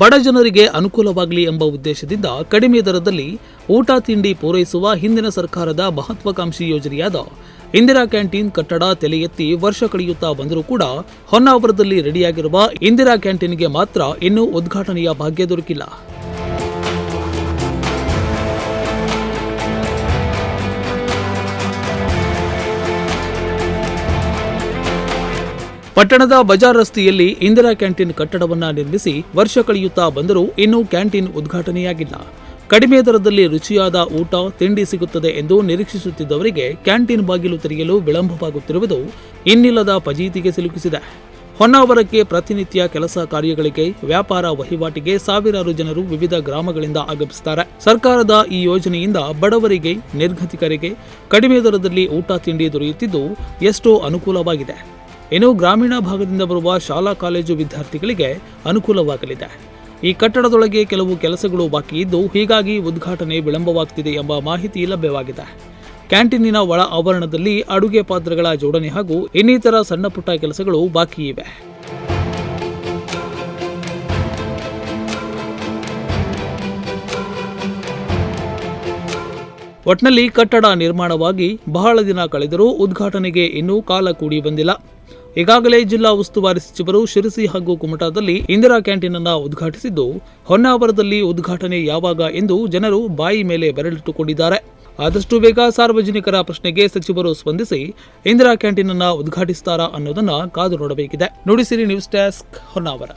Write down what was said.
ಬಡ ಜನರಿಗೆ ಅನುಕೂಲವಾಗಲಿ ಎಂಬ ಉದ್ದೇಶದಿಂದ ಕಡಿಮೆ ದರದಲ್ಲಿ ಊಟ ತಿಂಡಿ ಪೂರೈಸುವ ಹಿಂದಿನ ಸರ್ಕಾರದ ಮಹತ್ವಾಕಾಂಕ್ಷಿ ಯೋಜನೆಯಾದ ಇಂದಿರಾ ಕ್ಯಾಂಟೀನ್ ಕಟ್ಟಡ ತಲೆ ಎತ್ತಿ ವರ್ಷ ಕಳೆಯುತ್ತಾ ಬಂದರೂ ಕೂಡ ಹೊನ್ನಾವರದಲ್ಲಿ ರೆಡಿಯಾಗಿರುವ ಇಂದಿರಾ ಕ್ಯಾಂಟೀನ್ಗೆ ಮಾತ್ರ ಇನ್ನೂ ಉದ್ಘಾಟನೆಯ ಭಾಗ್ಯ ದೊರಕಿಲ್ಲ. ಪಟ್ಟಣದ ಬಜಾರ್ ರಸ್ತೆಯಲ್ಲಿ ಇಂದಿರಾ ಕ್ಯಾಂಟೀನ್ ಕಟ್ಟಡವನ್ನು ನಿರ್ಮಿಸಿ ವರ್ಷ ಕಳೆಯುತ್ತಾ ಬಂದರೂ ಇನ್ನೂ ಕ್ಯಾಂಟೀನ್ ಉದ್ಘಾಟನೆಯಾಗಿಲ್ಲ. ಕಡಿಮೆ ದರದಲ್ಲಿ ರುಚಿಯಾದ ಊಟ, ತಿಂಡಿ ಸಿಗುತ್ತದೆ ಎಂದು ನಿರೀಕ್ಷಿಸುತ್ತಿದ್ದವರಿಗೆ ಕ್ಯಾಂಟೀನ್ ಬಾಗಿಲು ತೆರೆಯಲು ವಿಳಂಬವಾಗುತ್ತಿರುವುದು ಇನ್ನಿಲ್ಲದ ಫಜೀತಿಗೆ ಸಿಲುಕಿಸಿದೆ. ಹೊನ್ನಾವರಕ್ಕೆ ಪ್ರತಿನಿತ್ಯ ಕೆಲಸ ಕಾರ್ಯಗಳಿಗೆ, ವ್ಯಾಪಾರ ವಹಿವಾಟಿಗೆ ಸಾವಿರಾರು ಜನರು ವಿವಿಧ ಗ್ರಾಮಗಳಿಂದ ಆಗಮಿಸುತ್ತಾರೆ. ಸರ್ಕಾರದ ಈ ಯೋಜನೆಯಿಂದ ಬಡವರಿಗೆ, ನಿರ್ಗತಿಕರಿಗೆ ಕಡಿಮೆ ದರದಲ್ಲಿ ಊಟ, ತಿಂಡಿ ದೊರೆಯುತ್ತಿದ್ದು ಎಷ್ಟೋ ಅನುಕೂಲವಾಗಿದೆ. ಇನ್ನು ಗ್ರಾಮೀಣ ಭಾಗದಿಂದ ಬರುವ ಶಾಲಾ ಕಾಲೇಜು ವಿದ್ಯಾರ್ಥಿಗಳಿಗೆ ಅನುಕೂಲವಾಗಲಿದೆ. ಈ ಕಟ್ಟಡದೊಳಗೆ ಕೆಲವು ಕೆಲಸಗಳು ಬಾಕಿ ಇದ್ದು ಹೀಗಾಗಿ ಉದ್ಘಾಟನೆ ವಿಳಂಬವಾಗ್ತಿದೆ ಎಂಬ ಮಾಹಿತಿ ಲಭ್ಯವಾಗಿದೆ. ಕ್ಯಾಂಟೀನಿನ ಒಳ ಆವರಣದಲ್ಲಿ ಅಡುಗೆ ಪಾತ್ರಗಳ ಜೋಡಣೆ ಹಾಗೂ ಇನ್ನಿತರ ಸಣ್ಣ ಪುಟ್ಟ ಕೆಲಸಗಳು ಬಾಕಿ ಇವೆ. ಒಟ್ನಲ್ಲಿ ಕಟ್ಟಡ ನಿರ್ಮಾಣವಾಗಿ ಬಹಳ ದಿನ ಕಳೆದರೂ ಉದ್ಘಾಟನೆಗೆ ಇನ್ನೂ ಕಾಲ ಕೂಡಿ ಬಂದಿಲ್ಲ. ಈಗಾಗಲೇ ಜಿಲ್ಲಾ ಉಸ್ತುವಾರಿ ಸಚಿವರು ಶಿರಸಿ ಹಾಗೂ ಕುಮಟಾದಲ್ಲಿ ಇಂದಿರಾ ಕ್ಯಾಂಟೀನ್ ಅನ್ನು ಉದ್ಘಾಟಿಸಿದ್ದು, ಹೊನ್ನಾವರದಲ್ಲಿ ಉದ್ಘಾಟನೆ ಯಾವಾಗ ಎಂದು ಜನರು ಬಾಯಿ ಮೇಲೆ ಬೆರಳಿಟ್ಟುಕೊಂಡಿದ್ದಾರೆ. ಆದಷ್ಟು ಬೇಗ ಸಾರ್ವಜನಿಕರ ಪ್ರಶ್ನೆಗೆ ಸಚಿವರು ಸ್ಪಂದಿಸಿ ಇಂದಿರಾ ಕ್ಯಾಂಟೀನ್ ಅನ್ನು ಉದ್ಘಾಟಿಸುತ್ತಾರಾ ಅನ್ನೋದನ್ನ ಕಾದು ನೋಡಬೇಕಿದೆ. Nudisiri news desk, Honnavar.